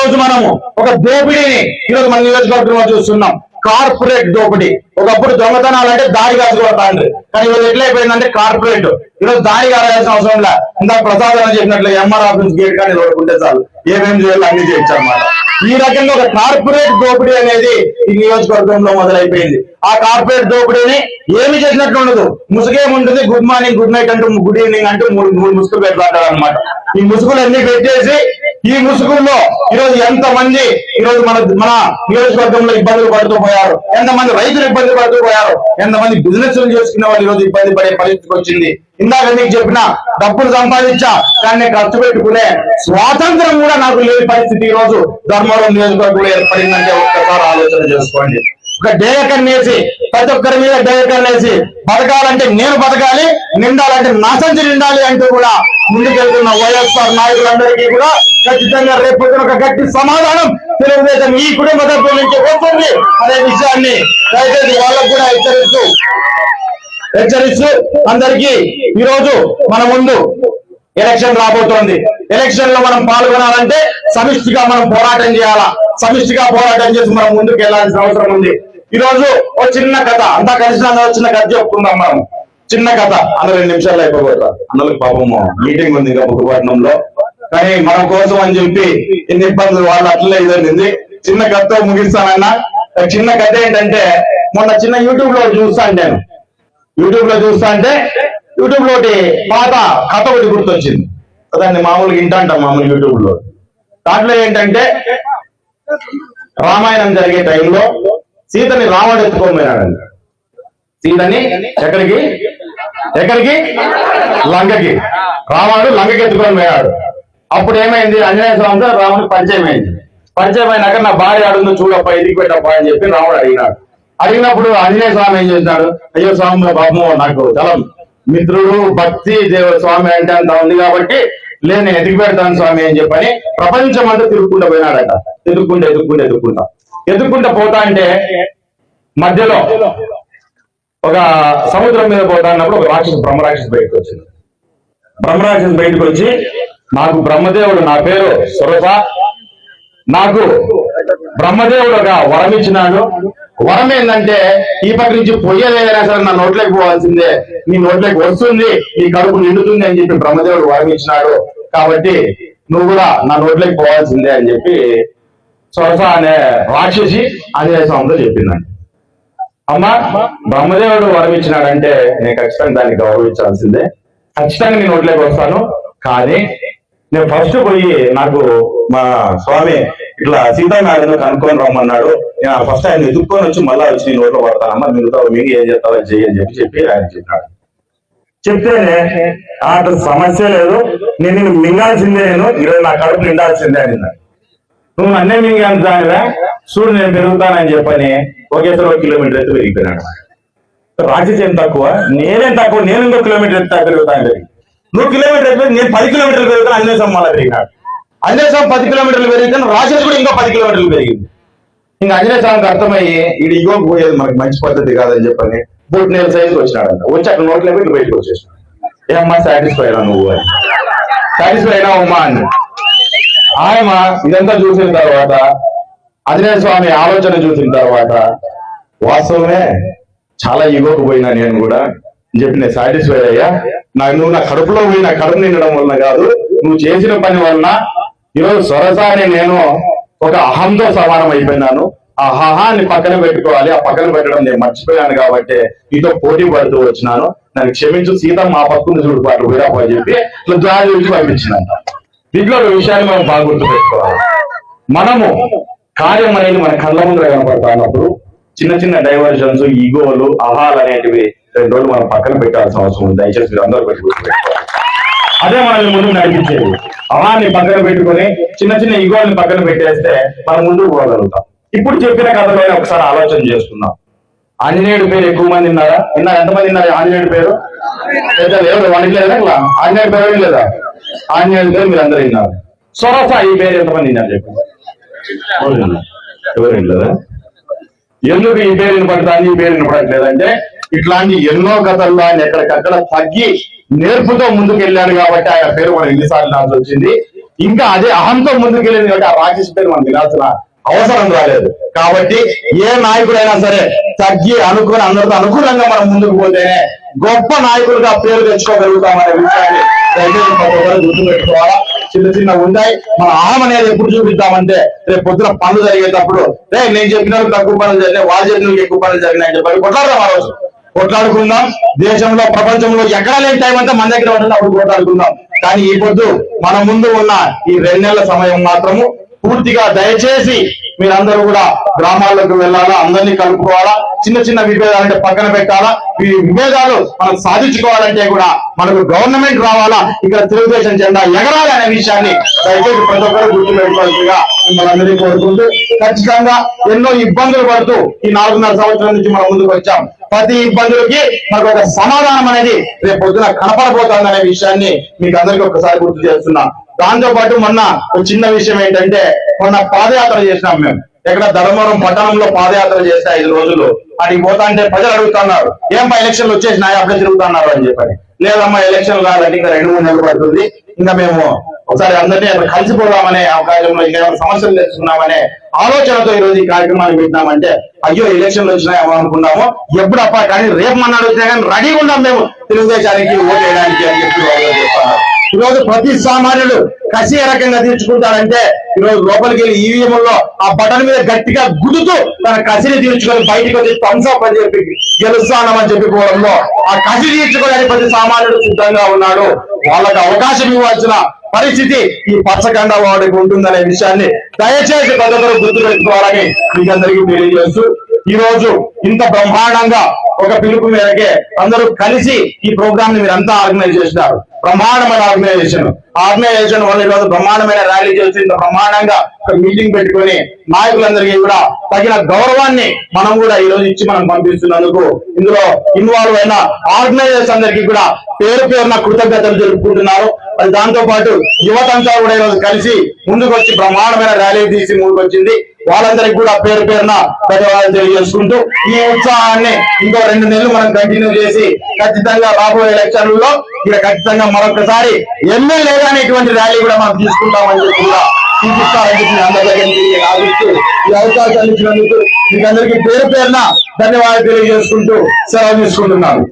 రోజు మనము ఒక దోపిడీని ఈ రోజు మన నియోజకవర్గంలో చూస్తున్నాం. కార్పొరేట్ దోపిడీ. ఒకప్పుడు దొంగతనాలు అంటే దారి కాసుకోవటాండ్రి కానీ ఈరోజు ఎట్లయిపోయిందంటే కార్పొరేట్. ఈరోజు దారి కావాల్సిన అవసరం లే. ఇందాక ప్రసాదం చెప్పినట్లు ఎంఆర్ ఆఫీస్ గేట్ కానీ రోడ్డుకుంటే చాలు. ఏమేమి చేయాలో అన్ని చేయొచ్చు అన్నమాట ఈ రకంగా ఒక కార్పొరేట్ దోపిడీ అనేది ఈ నియోజకవర్గంలో మొదలైపోయింది. ఆ కార్పొరేట్ దోపిడీని ఏమి చేసినట్లు ఉండదు. ముసుగేముంటుంది గుడ్ మార్నింగ్ గుడ్ నైట్ అంటూ గుడ్ ఈవినింగ్ అంటూ మూడు మూడు ముసుగులు పెట్టుకుంటారు అనమాట ఈ ముసుగులు అన్ని పెట్టేసి ఈ ముసుగుల్లో ఈరోజు ఎంత మంది ఈరోజు మన మన నియోజకవర్గంలో ఇబ్బందులు పడుతూ పోయారు? ఎంతమంది రైతులు ఇబ్బంది పడుతూ పోయారు? ఎంతమంది బిజినెస్ చేసుకునే వాళ్ళు ఈరోజు ఇబ్బంది పడే పరిస్థితికి వచ్చింది? ఇందాక మీకు చెప్పిన డబ్బులు సంపాదించా దాన్ని ఖర్చు పెట్టుకునే స్వాతంత్రం కూడా నాకు లేని పరిస్థితి ఈ రోజు ధర్మవరం నియోజకవర్గంలో ఏర్పడిందంటే ఒక్కసారి ఆలోచన చేసుకోండి. ఒక డేయకన్నేసి ప్రతి ఒక్కరి మీద డేయకన్నేసి బతకాలంటే నేను బతకాలి నిండాలంటే నా సంచి నిండాలి అంటూ కూడా ముందుకెళ్తున్న వైఎస్ఆర్ నాయకులందరికీ కూడా ఖచ్చితంగా రేపు ఒక గట్టి సమాధానం తెలుగుదేశం ఈ కుటుంబ సభ్యుల నుంచి వస్తుంది అనే విషయాన్ని దయచేసి వాళ్ళకు కూడా హెచ్చరిస్తూ హెచ్చరిస్తూ అందరికీ ఈరోజు మన ముందు ఎలక్షన్ రాబోతోంది. ఎలక్షన్లో మనం పాల్గొనాలంటే సమిష్టిగా మనం పోరాటం చేయాలా? సమిష్టిగా పోరాటం చేసి మనం ముందుకు వెళ్ళాల్సిన అవసరం ఉంది. ఈ రోజు ఒక చిన్న కథ. అంతా కలిసి అందరూ చిన్న కథ చెప్పుకుందాం మనం. చిన్న కథ. అందరూ రెండు నిమిషాల్లో అయిపోతారు అందరికి పాపము మీటింగ్ ఉంది ఇంకా బుక్కపట్నంలో కానీ మన కోసం అని చెప్పి ఎన్ని ఇబ్బందులు వాళ్ళు అట్లే ఇదండి చిన్న కథతో ముగిస్తానన్నా. చిన్న కథ ఏంటంటే మొన్న చిన్న యూట్యూబ్లో చూస్తాను నేను. యూట్యూబ్లో చూస్తా అంటే యూట్యూబ్లో పాత కథ ఒకటి గుర్తొచ్చింది. దాన్ని మామూలుగా ఇంటంటాం మామూలు యూట్యూబ్లో దాంట్లో ఏంటంటే రామాయణం జరిగే టైంలో సీతని రావణుడు సీతని ఎక్కడికి? ఎక్కడికి? లంకకి. రావణుడు లంకకి ఎత్తుకొని పోయాడు. అప్పుడు ఏమైంది? ఆంజనేయ స్వామితో రాముడు పరిచయం అయింది. పరిచయం అయినాక నా భార్య అడుగుందో చూడప్ప ఎదిగి పెట్టప్ప అని చెప్పి రాముడు అడిగినాడు. అడిగినప్పుడు ఆంజనేయ స్వామి ఏం చేశాడు? అయ్యో స్వామి బాబు నాకు చాలా మిత్రుడు భక్తి దేవ స్వామి అంటే అంత ఉంది కాబట్టి లేదు నేను ఎదిగి పెడతాను స్వామి అని చెప్పని ప్రపంచం అంతా తిరుగుకుంటూ పోయినాడట. తిరుగుకుంటూ ఎదుక్కుంటూ ఎదుర్కొంటా ఎదుక్కుంటూ పోతా అంటే మధ్యలో ఒక సముద్రం మీద పోతా అన్నప్పుడు ఒక రాక్షసు బ్రహ్మరాక్షసు బయటకు వచ్చింది. బ్రహ్మరాక్షసు బయటకు వచ్చి నాకు బ్రహ్మదేవుడు నా పేరు సురస. నాకు బ్రహ్మదేవుడు ఒక వరం ఇచ్చినాడు. వరం ఏంటంటే ఈ పక్క నుంచి పొయ్యలేదైనా సరే నా నోట్లోకి పోవాల్సిందే. నీ నోట్లోకి వస్తుంది నీ కడుపు నిండుతుంది అని చెప్పి బ్రహ్మదేవుడు వరం ఇచ్చినాడు. కాబట్టి నువ్వు కూడా నా నోట్లోకి పోవాల్సిందే అని చెప్పి సొరస అనే రాక్షసి అదే స్వామితో చెప్పిందండి. అమ్మ బ్రహ్మదేవుడు వరం ఇచ్చినాడంటే నేను ఖచ్చితంగా దాన్ని గౌరవించాల్సిందే. ఖచ్చితంగా నేను నోట్లోకి వస్తాను. కానీ నేను ఫస్ట్ పోయి నాకు మా స్వామి ఇట్లా సీతానారాయణ కనుక్కొని రమ్మన్నాడు. నేను ఫస్ట్ ఆయన ఎదుక్కొని వచ్చి మళ్ళా వచ్చి నేను నోట్లో పడతానమ్మా మిగతా మీరు ఏం చేస్తారో చెయ్యి అని చెప్పి చెప్పి ఆయన చెప్పాడు. చెప్తేనే "ఆ, అక్కడ సమస్య లేదు. నేను నిన్ను మింగాల్సిందే నేను. ఈరోజు నా కడుపు నిండాల్సిందే అని నువ్వు నన్నే మింగాను దానివే చూడు నేను పెరుగుతానని చెప్పని ఒకేసారి ఒక కిలోమీటర్ ఎత్తు పెరిగిపోయినాడు రాక్షసి ఏం తక్కువ? నేనేం తక్కువ? నేను ఇంకో కిలోమీటర్ ఎత్తా పెరుగుతాను నువ్వు కిలోమీటర్ ఎత్తు నేను పది కిలోమీటర్లు పెరుగుతాను అంజనేయం మళ్ళీ పెరిగినాడు అంజనేయం పది కిలోమీటర్లు పెరిగితే రాక్షసి కూడా ఇంకా పది కిలోమీటర్లు పెరిగింది. ఇంకా ఆంజనేయ అర్థమయ్యి ఇది ఇగో పోయేది మనకి మంచి పద్ధతి కాదని చెప్పని బూట్ నేల సైజుకి వచ్చినాడంట. వచ్చి అక్కడ నోట్లో పెట్టి బయటకు వచ్చేసినాడు. ఏమ్మా సాటిస్ఫై అయినా నువ్వు అని. సాటిస్ఫై అయినా అమ్మా అని. ఆయన ఇదంతా చూసిన తర్వాత ఆంజనేయ స్వామి ఆలోచన చూసిన తర్వాత వాస్తవమే చాలా ఇగోకు పోయినా నేను కూడా. అని చెప్పి నేను సాటిస్ఫై అయ్యా. నాకు నువ్వు నా కడుపులో పోయి నా కడుపు నిండడం వలన కాదు నువ్వు చేసిన పని వలన ఈరోజు సొరసాని నేను ఒక అహంతో సమానం అయిపోయినాను. ఆ అహాన్ని పక్కన పెట్టుకోవాలి ఆ పక్కన పెట్టడం నేను మర్చిపోయాను కాబట్టి నీతో పోటీ పడుతూ వచ్చినాను. నన్ను క్షమించు సీత మా పక్కన చూడు పాటలు పోయినా చెప్పి ఇట్లా జాయి చూసి పంపించినాను. దీంట్లో ఒక విషయాన్ని మనం బాగా గుర్తుపెట్టుకోవాలి మనము కార్యం అనేది మన కళ్ళ ముందర కనపడుతున్నప్పుడు చిన్న చిన్న డైవర్షన్స్ ఈగోలు అహాలు అనేటివి రెండు రోజులు మనం పక్కన పెట్టాల్సిన అవసరం ఉంది. దయచేసి మీరు అందరూ పెట్టి గుర్తుపెట్టుకోవాలి అదే మనల్ని ముందుకు నడిపించేది. అహాన్ని పక్కన పెట్టుకొని చిన్న చిన్న ఈగోల్ని పక్కన పెట్టేస్తే మనం ముందుకు పోగలుగుతాం. ఇప్పుడు చెప్పిన కథలో ఒకసారి ఆలోచన చేసుకుందాం. ఆంజనేయుడు పేరు ఎక్కువ మంది ఉన్నారా ఎంత ఎంతమంది ఉన్నారు ఆంజనేయుడు పేరు? పెద్దలు ఎవరు? వానికి లేదా? ఆంజనేయుడు పేరు లేదా? ఆంజనేయుడి పేరు మీరు అందరూ విన్నారు సొరస ఈ పేరు ఎంతమంది విన్నారు చెప్పండి. ఎవరు వినలేదా? ఎందుకు ఈ పేరు వినపడతాను ఈ పేరు వినపడట్లేదంటే ఇట్లాంటి ఎన్నో కథల్లో ఆయన ఎక్కడికక్కడ తగ్గి నేర్పుతో ముందుకెళ్ళాడు కాబట్టి ఆయన పేరు మనం ఎన్నిసార్లు నాకు వచ్చింది. ఇంకా అదే అహంతో ముందుకెళ్ళింది కాబట్టి ఆ రాక్షసు పేరు మనం వినాల్సిన అవసరం రాలేదు. కాబట్టి ఏ నాయకుడైనా సరే తగ్గి అనుకుని అందరితో అనుకూలంగా మనం ముందుకు పోతేనే గొప్ప నాయకులుగా పేరు తెచ్చుకోగలుగుతామనే విషయాన్ని దయచేసి ప్రతి ఒక్కరు గుర్తుపెట్టుకోవాలా? చిన్న చిన్న ఉన్నాయి. మన అహం అనేది ఎప్పుడు చూపిద్దామంటే రేపు పొద్దున పనులు జరిగేటప్పుడు రే నేను చెప్పిన తక్కువ పనులు జరిగినాయి వాళ్ళు చెప్పిన ఎక్కువ పనులు జరిగినాయి అని చెప్పి కొట్లాడదాం ఆ రోజు. కొట్లాడుకుందాం. దేశంలో ప్రపంచంలో ఎక్కడా లేని టైం అంతా మన దగ్గర ఉంటుంది అప్పుడు కొట్లాడుకుందాం. కానీ ఈ పొద్దు మన ముందు ఉన్న ఈ రెండు నెలల సమయం మాత్రము పూర్తిగా దయచేసి మీరందరూ కూడా గ్రామాలకు వెళ్ళాలా? అందరినీ కలుపుకోవాలా? చిన్న చిన్న విభేదాలంటే పక్కన పెట్టాలా? ఈ విభేదాలు మనం సాధించుకోవాలంటే కూడా మనకు గవర్నమెంట్ రావాలా? ఇక్కడ తెలుగుదేశం జెండా ఎగరాలి అనే విషయాన్ని దయచేసి ప్రతి ఒక్కరు గుర్తు పెట్టుకోవాల్సిందిగా మిమ్మల్ని అందరినీ కోరుకుంటూ ఖచ్చితంగా ఎన్నో ఇబ్బందులు పడుతూ ఈ నాలుగున్నర సంవత్సరాల నుంచి మనం ముందుకు వచ్చాం. ప్రతి ఇబ్బందులకి మనకు ఒక సమాధానం అనేది రేపు పొద్దున కనపడబోతుంది అనే విషయాన్ని మీకు అందరికీ ఒకసారి గుర్తు చేస్తున్నా. దాంతో పాటు మొన్న ఒక చిన్న విషయం ఏంటంటే మొన్న పాదయాత్ర చేసినాం మేము. ఎక్కడ ధర్మవరం పట్టణంలో పాదయాత్ర చేస్తే ఐదు రోజులు. అడిగి పోతా అంటే ప్రజలు అడుగుతున్నారు ఏం ఎలక్షన్లు వచ్చేసినాయి అప్పుడే తిరుగుతున్నారు అని చెప్పని. లేదమ్మా ఎలక్షన్ కాదంటే ఇంకా రెండు మూడు నెలలు పడుతుంది. ఇంకా మేము ఒకసారి అందరినీ అక్కడ కలిసిపోదామనే అవకాశంలో ఇంకా ఏమైనా సమస్యలు తెలుసుకున్నామనే ఆలోచనతో ఈ రోజు ఈ కార్యక్రమాన్ని పెట్టినామంటే అయ్యో ఎలక్షన్లు వచ్చినాయేమో అనుకున్నాము. ఎప్పుడు అప్ప కానీ రేపు మన్నాడు వచ్చినా కానీ రెడీగా ఉన్నాం మేము. తెలుగుదేశానికి ఓటు వేయడానికి అని చెప్పి చెప్తున్నారు ఈ రోజు ప్రతి సామాన్యుడు కసి ఏ రకంగా తీర్చుకుంటారంటే ఈ రోజు లోపలికి వెళ్ళి ఈవీఎం లో ఆ బటన్ మీద గట్టిగా గుదుతూ తన కసిని తీర్చుకొని బయటికి వచ్చి థమ్స్అప్ అని చెప్పి గెలుస్తానమని చెప్పుకోవడంలో ఆ కసి తీర్చుకోవడానికి ప్రతి సామాన్యుడు సిద్ధంగా ఉన్నాడు. వాళ్ళకి అవకాశం ఇవ్వాల్సిన పరిస్థితి ఈ పచ్చకండ వాడికి ఉంటుందనే విషయాన్ని దయచేసి ప్రజలు గుర్తు పెట్టుకోవాలని మీకందరికీ తెలియజేస్తూ ఈ రోజు ఇంత బ్రహ్మాండంగా ఒక పిలుపు మేరకే అందరూ కలిసి ఈ ప్రోగ్రామ్ని మీరంతా ఆర్గనైజ్ చేసినారు. బ్రహ్మాండమైన ఆర్గనైజేషన్. ఆర్గనైజేషన్ వల్ల ఈరోజు బ్రహ్మాండమైన ర్యాలీ చేసి ఇంత బ్రహ్మాండంగా ఒక మీటింగ్ పెట్టుకొని నాయకులందరికీ కూడా తగిన గౌరవాన్ని మనం కూడా ఈ రోజు ఇచ్చి మనం పంపిస్తున్నందుకు ఇందులో ఇన్వాల్వ్ అయిన ఆర్గనైజర్స్ అందరికీ కూడా పేరు పేరున కృతజ్ఞతలు జరుపుకుంటున్నారు మరి దాంతో పాటు యువతంతా కూడా ఈరోజు కలిసి ముందుకు వచ్చి బ్రహ్మాండమైన ర్యాలీ తీసి ముందుకు వచ్చింది వాళ్ళందరికీ కూడా పేరు పేరున ధన్యవాదాలు తెలియజేసుకుంటూ ఈ ఉత్సాహాన్ని ఇంకో రెండు నెలలు మనం కంటిన్యూ చేసి ఖచ్చితంగా రాబోయే ఎలక్షన్లలో ఇక్కడ ఖచ్చితంగా మరొకసారి ఎమ్మెల్యేగా కానీ ఇటువంటి ర్యాలీ కూడా మనం తీసుకుంటామని చెప్పి కూడా చూపిస్తారని చెప్పి అందరికీ ఆశిస్తూ ఈ అవకాశాలు ఇచ్చినందుకు మీకు అందరికీ పేరు పేరున ధన్యవాదాలు తెలియజేసుకుంటూ సెలవు తీసుకుంటున్నాను.